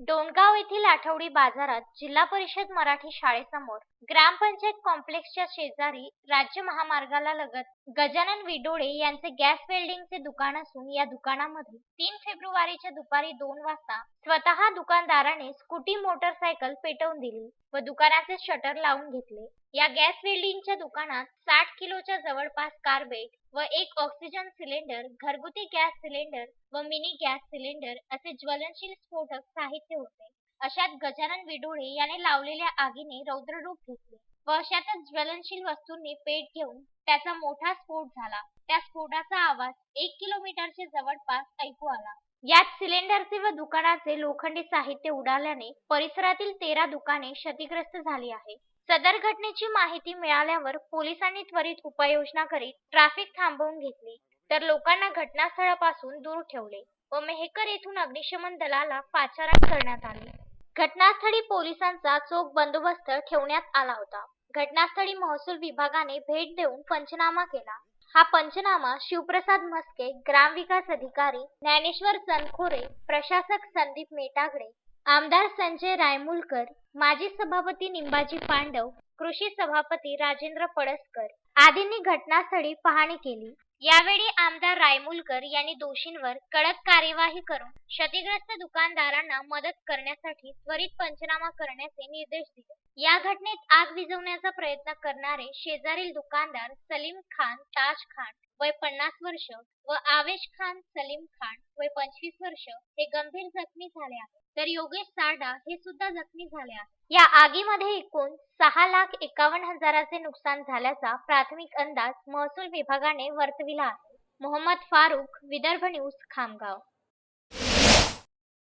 डोणगाव येथील आठवडी बाजारात जिल्हा परिषद मराठी शाळेसमोर ग्रामपंचायत कॉम्प्लेक्सच्या शेजारी राज्य महामार्गाला लगत गजानन विडोळे यांचे गॅस वेल्डिंगचे दुकान असून या दुकानामध्ये तीन फेब्रुवारीच्या दुपारी दोन वाजता स्वतः दुकानदाराने स्कूटी मोटरसायकल पेटवून दिली व दुकानाचे शटर लावून घेतले. या गॅस वेल्डिंगच्या दुकानात साठ किलोच्या जवळपास कार्बेट व एक ऑक्सिजन सिलेंडर घरगुती गॅस सिलेंडर व मिनी गॅस सिलेंडर असे ज्वलनशील स्फोटक साहित्य होते. अशात गजानन विडोळे याने लावलेल्या आगीने रौद्र रूप घेतले. वर्षातच ज्वलनशील वस्तूंनी पेट घेऊन त्याचा मोठा स्फोट झाला. त्या स्फोटाचा आवाज एक किलोमीटरच्या जवळपास ऐकू आला. यात सिलेंडरचे व दुकानाचे लोखंडी साहित्य उडाल्याने परिसरातील तेरा दुकाने क्षतिग्रस्त झाली आहे सदर घटनेची माहिती मिळाल्यावर पोलिसांनी त्वरित उपाययोजना करीत ट्रॅफिक थांबवून घेतली तर लोकांना घटनास्थळापासून दूर ठेवले व मेहकर येथून अग्निशमन दलाला पाचारण करण्यात आले. घटनास्थळी पोलिसांचा चोख बंदोबस्त ठेवण्यात आला होता. घटनास्थळी महसूल विभागाने भेट देऊन पंचनामा केला. हा पंचनामा शिवप्रसाद म्हस्के ग्रामविकास अधिकारी ज्ञानेश्वर चनखोरे प्रशासक संदीप मेटागडे आमदार संजय रायमुलकर माजी सभापती निंबाजी पांडव कृषी सभापती राजेंद्र पडसकर आदींनी घटनास्थळी पाहणी केली. यावेळी आमदार रायमुलकर यांनी दोषींवर कडक कार्यवाही करून क्षतिग्रस्त दुकानदारांना मदत करण्यासाठी त्वरित पंचनामा करण्याचे निर्देश दिले. या घटनेत आग विझवण्याचा प्रयत्न करणारे शेजारील दुकानदार सलीम खान ताज खान वय पन्नास वर्ष व आवेश खान सलीम खान वय पंचवीस वर्ष हे गंभीर जखमी झाले आहेत. तर योगेश सारडा हे सुद्धा जखमी झाले आहेत. या आगीमध्ये एकूण सहा लाख एकावन्न हजाराचे नुकसान झाल्याचा प्राथमिक अंदाज महसूल विभागाने वर्तविला आहे. मोहम्मद फारुख विदर्भ न्यूज खामगाव.